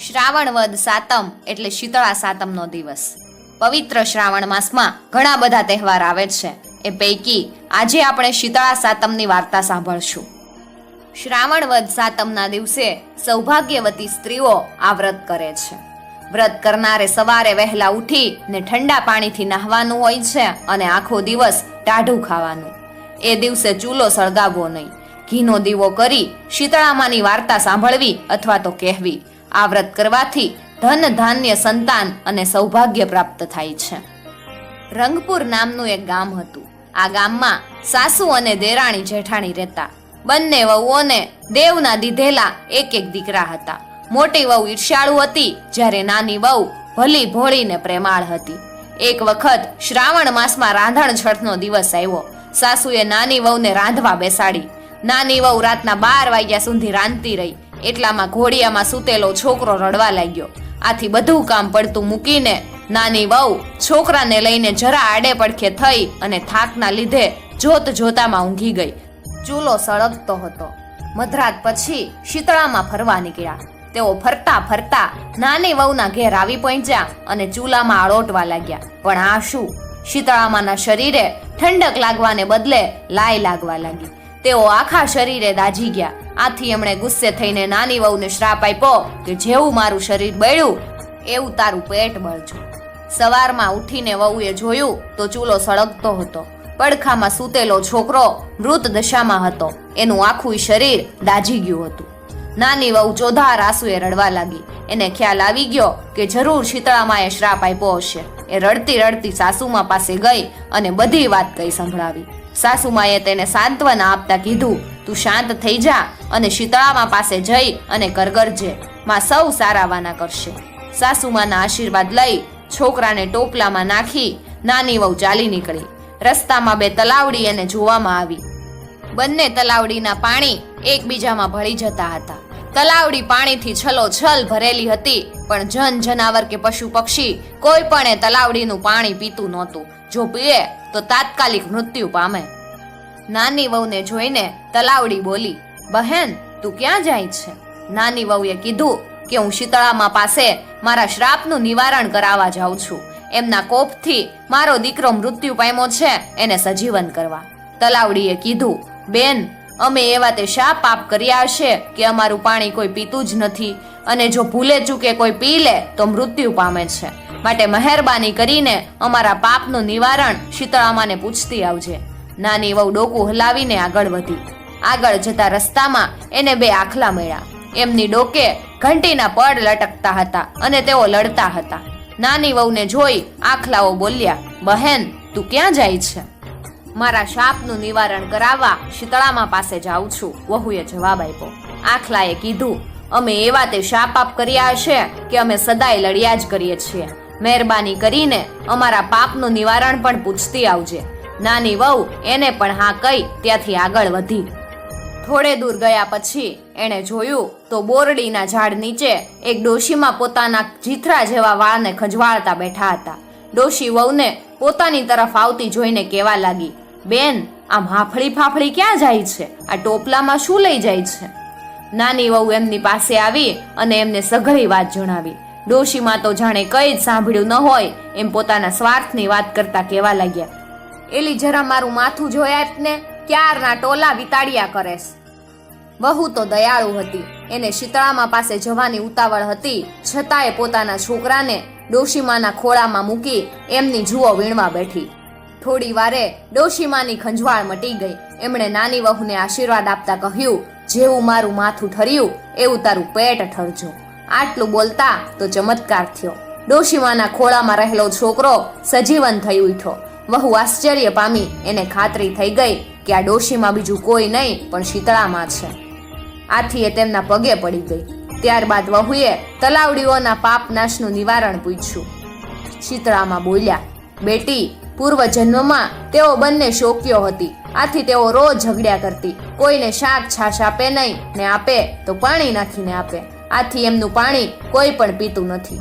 શ્રાવણ વદ સાતમ એટલે શીતળા સાતમનો દિવસ. પવિત્ર શ્રાવણ માસમાં ઘણા બધા તહેવાર આવે છે. એ પૈકી આજે આપણે શીતળા સાતમની વાર્તા સાંભળશું. શ્રાવણ વદ સાતમના દિવસે સૌભાગ્યવતી સ્ત્રીઓ આ વ્રત કરે છે. વ્રત કરનારે સવારે વહેલા ઉઠી ને ઠંડા પાણીથી નહાવાનું હોય છે અને આખો દિવસ ટાઢું ખાવાનું. એ દિવસે ચૂલો સળગાવવો નહીં. ઘીનો દીવો કરી શીતળામાની વાર્તા સાંભળવી અથવા તો કહેવી. આ વ્રત કરવાથી ધન, ધાન્ય, સંતાન અને સૌભાગ્ય પ્રાપ્ત થાય છે. રંગપુર નામનું એક ગામ હતું. આ ગામમાં સાસુ અને દેરાણી જેઠાણી રહેતા. બંને વહુઓને દેવના દીધેલા એક એક દીકરા હતા. મોટી વહુ ઈર્ષ્યાળુ હતી, જ્યારે નાની વહુ ભલી ભોળી ને પ્રેમાળ હતી. એક વખત શ્રાવણ માસમાં રાંધણ છઠનો દિવસ આવ્યો. સાસુએ નાની વહુને રાંધવા બેસાડી. નાની વહુ રાતના બાર વાગ્યા સુધી રાંધતી રહી. એટલામાં ઘોડિયામાં સૂતેલો છોકરો રડવા લાગ્યો. આથી બધું કામ પડતું મૂકીને નાની વહુ છોકરાને લઈને જરા આડે પડખે થઈ અને થાકના લીધે જોત જોતામાં ઊંઘી ગઈ. ચૂલો સળગતો હતો. મધરાત પછી શીતળામાં ફરવા નીકળ્યા. તેઓ ફરતા ફરતા નાની વહુના ઘેર આવી પહોંચ્યા અને ચૂલામાં આળોટવા લાગ્યા. પણ આ શું? શીતળામાના શરીરે ઠંડક લાગવાને બદલે લાય લાગવા લાગી. તેઓ આખા શરીરે દાજી ગયા. આથી એમણે ગુસ્સે થઈને નાની વહુને શ્રાપ આપ્યો કે જેવું મારું શરીર બળ્યું, એવું તારું પેટ બળજો. સવારમાં ઉઠીને વહુએ જોયું તો ચૂલો સળગતો હતો. પડખામાં સૂતેલો છોકરો મૃત દશામાં હતો. એનું આખું શરીર દાજી ગયું હતું. નાની વહુ ચોધાર આંસુએ રડવા લાગી. એને ખ્યાલ આવી ગયો કે જરૂર શીતળામાએ શ્રાપ આપ્યો હશે. એ રડતી રડતી સાસુમા પાસે ગઈ અને બધી વાત કઈ સંભળાવી. સાસુમાએ તેને સાંત્વના આપતા કીધું, તું શાંત થઈ જા અને શીતળામાં પાસે જઈ અને કરગરજે, માં સૌ સારાવાના કરશે. સાસુમાના આશીર્વાદ લઈ છોકરાને ટોપલામાં નાખી નાની વહુ ચાલી નીકળી. રસ્તામાં બે તલાવડી એને જોવામાં આવી. બંને તલાવડીના પાણી એકબીજામાં ભળી જતા હતા. તલાવડી પાણીથી છલો છલ ભરેલી હતી, પણ જન જનાવર કે પશુ પક્ષી કોઈ પણ એ તલાવડીનું પાણી પીતું નહોતું. જો પીએ, તો તાત્કાલિક મૃત્યુ પામે. નાની વહુને જોઈને તલાવડી બોલી, બહેન, તું ક્યાં જાય છે? નાની વહુએ કીધું કે, હું શીતળામાં પાસે મારા શ્રાપનું નિવારણ કરાવવા જાઉં છું. એમના કોપથી મારો દીકરો મૃત્યુ પામ્યો છે, એને સજીવન કરવા. તલાવડીએ કીધું, બેન, અમે એવા તે શા પાપ કર્યા હશે કે અમારું પાણી કોઈ પીતું જ નથી અને જો ભૂલે ચૂકે કોઈ પી લે, તો મૃત્યુ પામે છે. માટે મહેરબાની કરીને અમારા પાપનું નિવારણ શીતળામાને પૂછતી આવજે. નાની વહુ ડોકું હલાવીને આગળ વધી. આગળ જતા રસ્તામાં એને બે આખલા મળ્યા. એમની ડોકે ઘંટીના પડ લટકતા હતા અને તેઓ લડતા હતા. નાની વહુને જોઈ આખલાઓ બોલ્યા, બહેન, તું ક્યાં જાય છે? મારા શાપનું નિવારણ કરાવવા શીતળામા પાસે જાઉં છું, વહુએ જવાબ આપ્યો. આખલાએ કીધું, અમે એવા તે શાપ આપ કર્યા હશે કે અમે સદાય લડ્યા જ કરીએ છીએ. મહેરબાની કરીને અમારા પાપનું નિવારણ પણ પૂછતી આવજે. નાની વહુ એને પણ હા કહી ત્યાંથી આગળ વધી. થોડે દૂર ગયા પછી એણે જોયું તો બોરડીના ઝાડ નીચે એક ડોશીમાં પોતાના જીથરા જેવા વાળને ખંજવાળતા બેઠા હતા. ડોશી વહુને પોતાની તરફ આવતી જોઈને કહેવા લાગી, બેન, આમ હાફળી ફાફળી ક્યાં જાય છે? આ ટોપલામાં શું લઈ જાય છે? નાની વહુ એમની પાસે આવી અને એમને સઘળી વાત જણાવી. ડોશીમાં તો જાણે કઈ જ સાંભળ્યું ન હોય એમ પોતાના સ્વાર્થની વાત કરતા કહેવા લાગ્યા. એલી, જરા મારું માથું જોયા ને, ક્યારના ટોલા વિતાડ્યા કરેશ? વહુ તો દયાળુ હતી. એને શીતળામાં પાસે જવાની ઉતાવળ હતી. છતાંય પોતાના છોકરાને ડોશીમાના ખોળામાં મૂકી એમની જુઓ વીણવા બેઠી. થોડી વારે ડોશીમાની ખંજવાળ મટી ગઈ. એમણે નાની વહુને આશીર્વાદ આપતા કહ્યું, જેવું મારું માથું ઠર્યું, એવું તારું પેટ ઠરજો. આટલું બોલતા તો ચમત્કાર થયો. ડોશીમાના ખોળામાં રહેલો છોકરો સજીવન થઈ ઉઠ્યો. વહુ આશ્ચર્ય પામી, એને ખાતરી થઈ ગઈ કે આ ડોશીમાં બીજું કોઈ નહીં, પણ શીતળામાં છે. આથી એ તેમના પગે પડી ગઈ. ત્યારબાદ વહુએ તલાવડીઓના પાપનાશનું નિવારણ પૂછ્યું. શીતળામાં બોલ્યા, બેટી પૂર્વ જન્મમાં તેઓ બંને શોક્યો હતી. આથી તેઓ રોજ ઝઘડ્યા કરતી. કોઈને શાક છાશ આપે નહીં, ને આપે તો પાણી નાખીને આપે. આથી એમનું પાણી કોઈ પણ પીતું નથી.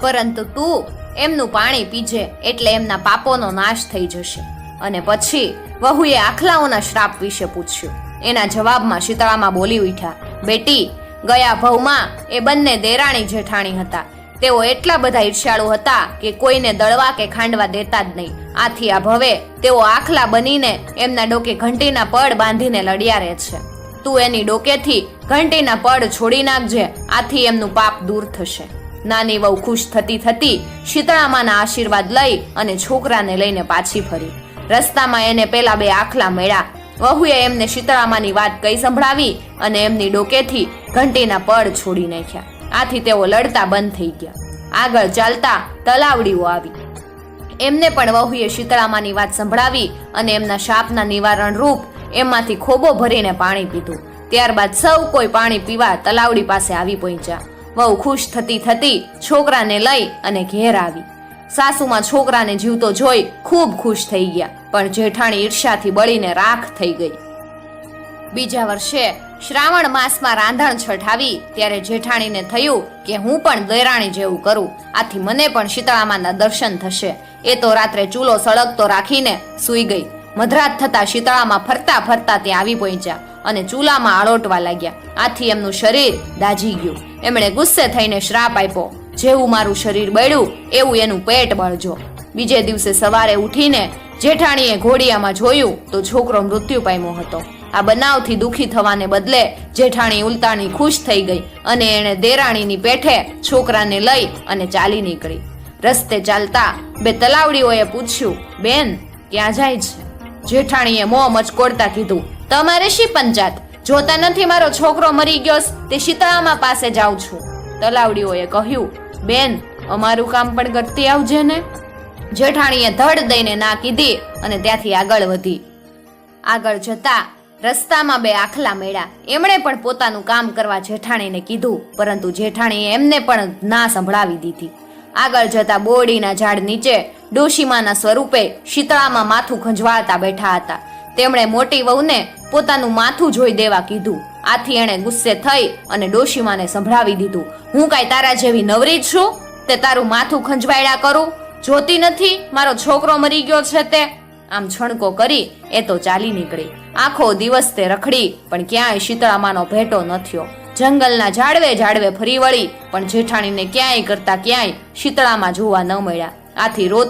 પરંતુ તું એમનું પાણી પીજે એટલે એમના પાપોનો નાશ થઈ જશે. અને પછી વહુએ આખલાઓના શ્રાપ વિશે પૂછ્યું. એના જવાબમાં શીતળામાં બોલી ઉઠ્યા, બેટી, ગયા ભવમાં એ બંને દેરાણી જેઠાણી હતા. તેઓ એટલા બધા ઈર્ષ્યાળુ હતા કે કોઈને દળવા કે ખાંડવા દેતા જ નહીં. આથી આ ભવે તેઓ આખલા બનીને એમના ડોકે ઘંટીના પડ બાંધીને લડ્યા રહે છે. તું એની ડોકેથી ઘંટીના પડ છોડી નાખજે. આથી એમનું પાપ દૂર થશે. નાની વહુ ખુશ થતી થતી શીતળામાના આશીર્વાદ લઈ અને છોકરાને લઈને પાછી ફરી. રસ્તામાં એને પેલા બે આખલા મળ્યા. વહુએ એમને શીતળામાની વાત કઈ સંભળાવી અને એમની ડોકેથી ઘંટીના પડ છોડી નાખ્યા. આથી તેઓ લડતા બંધ થઈ ગયા. આગળ ચાલતા તલાવડીઓ આવી. એમને પણ વહુએ શીતળામાની વાત સંભળાવી અને એમના શાપના નિવારણ રૂપ એમાંથી ખોબો ભરીને પાણી પીધું. ત્યારબાદ સૌ કોઈ પાણી પીવા તલાવડી પાસે આવી પહોંચ્યા. વહુ ખુશ થતી થતી છોકરાને લઈ અને ઘેર આવી. સાસુમાં છોકરાને જીવતો જોઈ ખૂબ ખુશ થઈ ગયા, પણ જેઠાણી ઈર્ષાથી બળીને રાખ થઈ ગઈ. બીજા વર્ષે શ્રાવણ માસમાં રાંધણ છઠ આવી, ત્યારે જેઠાણીને થયું કે હું પણ દેરાણી જેવું કરું. આથી મને પણ શીતળામાના દર્શન થશે. એ તો રાત્રે ચૂલો સળગતો રાખીને સૂઈ ગઈ. મધરાત થતા શીતળામાં ફરતા ફરતા ત્યાં આવી પહોંચ્યા અને ચૂલામાં આળોટવા લાગ્યા. આથી એમનું શરીર દાજી ગયું. એમણે ગુસ્સે થઈને શ્રાપ આપ્યો, જેવું મારું શરીર બળ્યું, એવું એનું પેટ બળજો. બીજે દિવસે સવારે ઉઠીને જેઠાણીએ ઘોડિયામાં જોયું તો છોકરો મૃત્યુ પામ્યો હતો. આ બનાવથી દુખી થવાને બદલે જેઠાણી ઉલટાણી ખુશ થઈ ગઈ અને એણે દેરાણીની પેઠે છોકરાને લઈ અને ચાલી નીકળી. રસ્તે ચાલતા બે તલાવડીઓએ પૂછ્યું, બેન, ક્યાં જાય છે? જેઠાણીએ મોં મચકોડતા કીધું, તમારે શી પંચાત જોતા નથી મારો છોકરો મરી ગયો તે શીતળામાં પાસે જાઉં છું. તલાવડીઓએ કહ્યું, બેન, અમારું કામ પણ કરતી આવજે ને. જેઠાણીએ ધડ દઈને ના કીધી અને ત્યાંથી આગળ વધી. આગળ જતા રસ્તામાં બે આખલા મેળ્યા. એમણે પણ પોતાનું કામ કરવા જેઠાણીને કીધું, પરંતુ જેઠાણીએ એમને પણ ના સંભળાવી દીધી. આગળ જતા બોરડીના ઝાડ નીચે ડોશીમાના સ્વરૂપે શીતળામાં માથું ખંજવાળતા બેઠા હતા. તેમણે મોટી વહુને પોતાનું માથું જોઈ દેવા કીધું. આથી એણે ગુસ્સે થઈ અને ડોશીમાને સંભળાવી દીધું. હું કાંઈ તારા જેવી નવરી જ છું? તે તારું માથું ખંજવાયડા કરું? જોતી નથી? મારો છોકરો મરી ગયો છે તે? આમ છણકો કરી એ તો ચાલી નીકળી. આખો દિવસ તે રખડી, પણ ક્યાંય શીતળામાનો ભેટો ન થયો. જંગલના ઝાડવે ઝાડવે ફરી વળી, પણ જેઠાણીને ક્યાંય કરતા ક્યાંય શીતળામાં જોવા ન મળ્યા. આથી રોતી